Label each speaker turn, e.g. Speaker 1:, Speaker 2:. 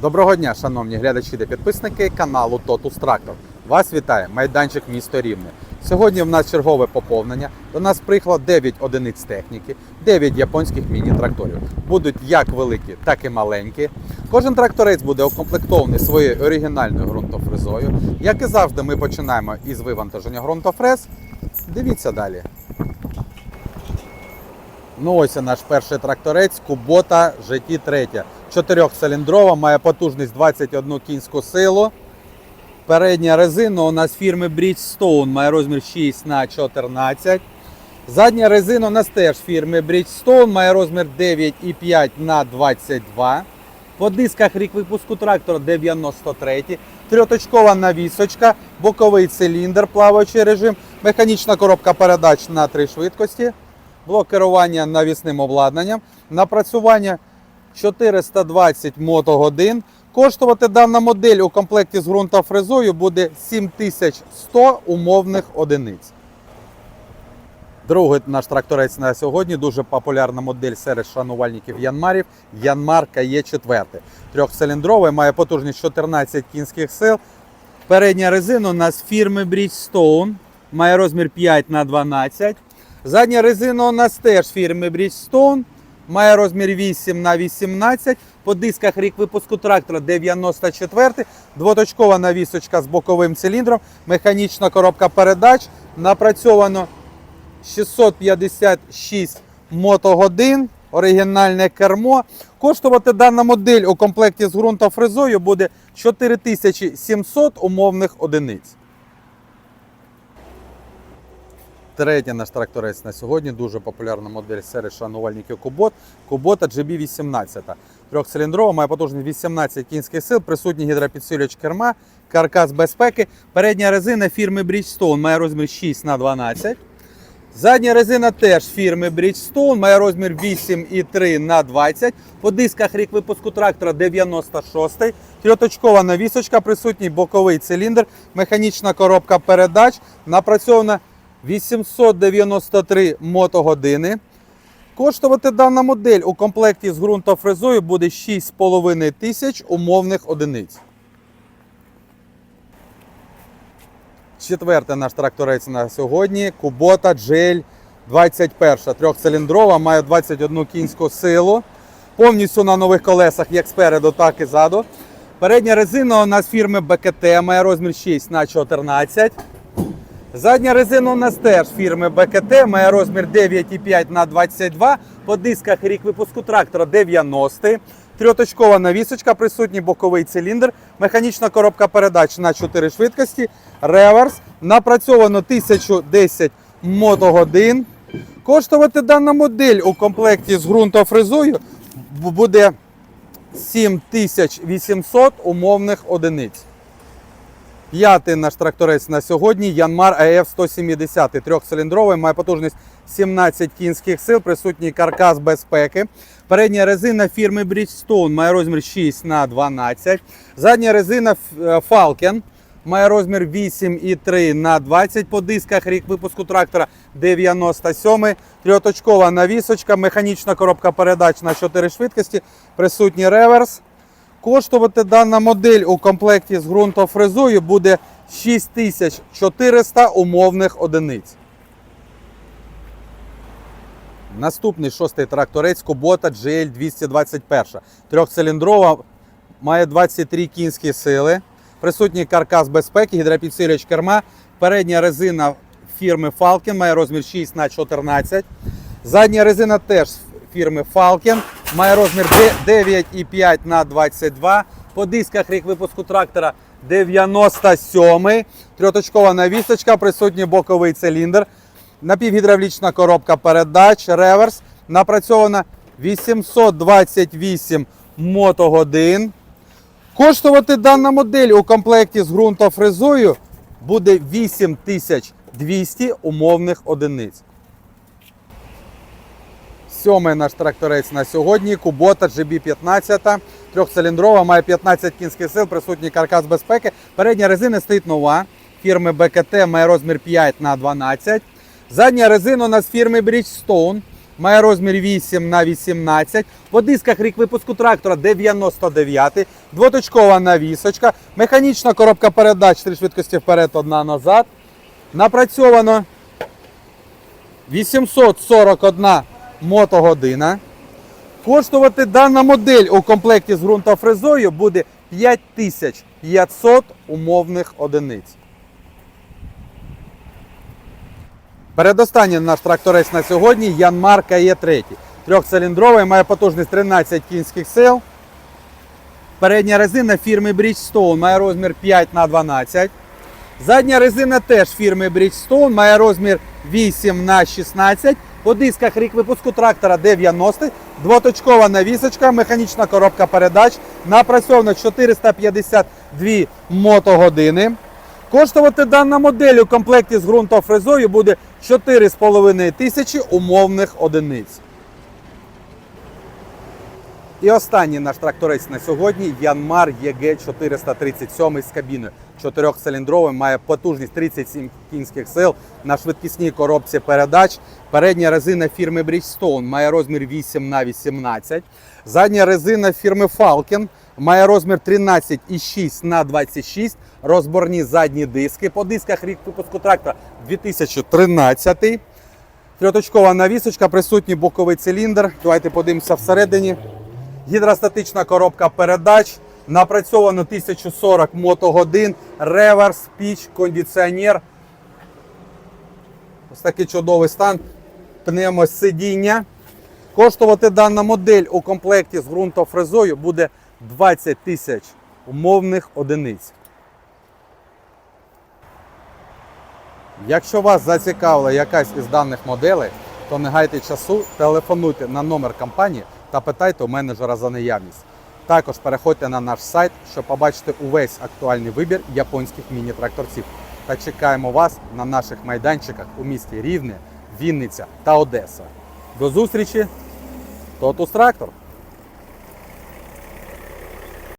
Speaker 1: Доброго дня, шановні глядачі та підписники каналу Totus Tractor. Вас вітає майданчик місто Рівне. Сьогодні в нас чергове поповнення. До нас приїхало 9 одиниць техніки, 9 японських міні-тракторів. Будуть як великі, так і маленькі. Кожен тракторець буде укомплектований своєю оригінальною ґрунтофрезою. Як і завжди, ми починаємо із вивантаження ґрунтофрез. Дивіться далі. Ну ось наш перший тракторець Kubota GT3. Чотирьохциліндрова, має потужність 21 кінську силу. Передня резина у нас фірми Bridgestone має розмір 6 на 14. Задня резина у нас теж фірми Bridgestone має розмір 9,5 на 22. По дисках рік випуску трактора 93. Трьоточкова навісочка, боковий циліндр, плаваючий режим, механічна коробка передач на три швидкості блок керування навісним обладнанням, напрацювання 420 мотогодин. Коштувати дана модель у комплекті з ґрунтофрезою буде 7100 умовних одиниць. Другий наш тракторець на сьогодні дуже популярна модель серед шанувальників Янмарів Янмар КЕ4. Трьохциліндровий, має потужність 14 кінських сил. Передня резина у нас фірми Bridgestone, має розмір 5 на 12. Задня резина у нас теж фірми Bridgestone. Має розмір 8 на 18. По дисках рік випуску трактора 94. Двоточкова навісочка з боковим циліндром. Механічна коробка передач. Напрацьовано 656 мотогодин. Оригінальне кермо. Коштувати дана модель у комплекті з ґрунтофрезою буде 4700 умовних одиниць. Третя наш тракторець на сьогодні дуже популярна модель серед шанувальників Кубот. Кубота GB18. Трьохциліндрова, має потужність 18 кінських сил, присутній гідропідсилювач керма, каркас безпеки. Передня резина фірми Bridgestone має розмір 6 на 12. Задня резина теж фірми Bridgestone, має розмір 8,3 на 20. По дисках рік випуску трактора 96. Трьоточкова навісочка, присутній боковий циліндр, механічна коробка передач, напрацьована 893 мотогодини. Коштувати дана модель у комплекті з ґрунтофрезою буде 6,5 тисяч умовних одиниць. Четвертий наш тракторець на сьогодні Kubota GL 21. Трьохциліндрова, має 21 кінську силу. Повністю на нових колесах як спереду, так і ззаду. Передня резина у нас фірми БКТ, має розмір 6 на 14. Задня резина у нас теж фірми БКТ, має розмір 9,5 на 22. По дисках рік випуску трактора 90. Трьоточкова навісочка, присутній боковий циліндр, механічна коробка передач на 4 швидкості, реверс. Напрацьовано 1010 мотогодин. Коштувати дана модель у комплекті з ґрунтофрезою буде 7800 умовних одиниць. П'ятий наш тракторець на сьогодні Янмар АФ 170 трьохциліндровий, має потужність 17 кінських сил, присутній каркас безпеки. Передня резина фірми Bridgestone має розмір 6 на 12. Задня резина е, Falcon має розмір 8,3 на 20 по дисках. Рік випуску трактора 97. Трьоточкова навісочка, механічна коробка передач на 4 швидкості, присутній реверс. Коштувати дана модель у комплекті з ґрунтофрезою буде 6400 умовних одиниць. Наступний шостий тракторець Kubota GL 221. Трьохциліндрова, має 23 кінські сили. Присутній каркас безпеки, гідропідсилювач керма. Передня резина фірми Falcon має розмір 6 на 14. Задня резина теж фірми Falcon. Має розмір 9,5 на 22. По дисках рік випуску трактора 97. Трьоточкова навісочка, присутній боковий циліндр. Напівгідравлічна коробка передач, реверс. Напрацьована 828 мотогодин. Коштувати дана модель у комплекті з ґрунтофрезою буде 8200 умовних одиниць. Сьомий наш тракторець на сьогодні Kubota GB15. Трьохциліндрова, має 15 кінських сил, присутній каркас безпеки. Передня резина стоїть нова. Фірми БКТ має розмір 5 на 12. Задня резина у нас фірми Bridgestone. має розмір 8 на 18. По дисках рік випуску трактора 99. Двоточкова навісочка. Механічна коробка передач, три швидкості вперед, одна назад. Напрацьовано 841 мотогодина. Коштувати дана модель у комплекті з ґрунтофрезою буде 5500 умовних одиниць. Передостанній наш тракторець на сьогодні Янмар є 3 Трьохциліндровий, має потужність 13 кінських сил. Передня резина фірми Bridgestone має розмір 5 на 12 Задня резина теж фірми Bridgestone має розмір 8 на 16 По дисках рік випуску трактора 90 Двоточкова навісочка, механічна коробка передач. Напрацьовано 452 мотогодини. Коштувати дана модель у комплекті з ґрунтофрезою буде 4,5 тисячі умовних одиниць. І останній наш тракторець на сьогодні Янмар ЄГ 437 з кабіною. Чотирьохциліндровий, має потужність 37 кінських сил на швидкісній коробці передач. Передня резина фірми Bridgestone має розмір 8 на 18. Задня резина фірми Falcon має розмір 13,6 на 26. Розборні задні диски. По дисках рік випуску трактора 2013. Трьоточкова навісочка, присутній боковий циліндр. Давайте подивимося всередині. Гідростатична коробка передач. Напрацьовано 1040 мотогодин, реверс, піч, кондиціонер. Ось такий чудовий стан. Пневмосидіння. Коштувати дана модель у комплекті з ґрунтофрезою буде 20 тисяч умовних одиниць. Якщо вас зацікавила якась із даних моделей, то не гайте часу, телефонуйте на номер компанії та питайте у менеджера за наявність. Також переходьте на наш сайт, щоб побачити увесь актуальний вибір японських міні-тракторців. Та чекаємо вас на наших майданчиках у місті Рівне, Вінниця та Одеса. До зустрічі! Тотус Трактор!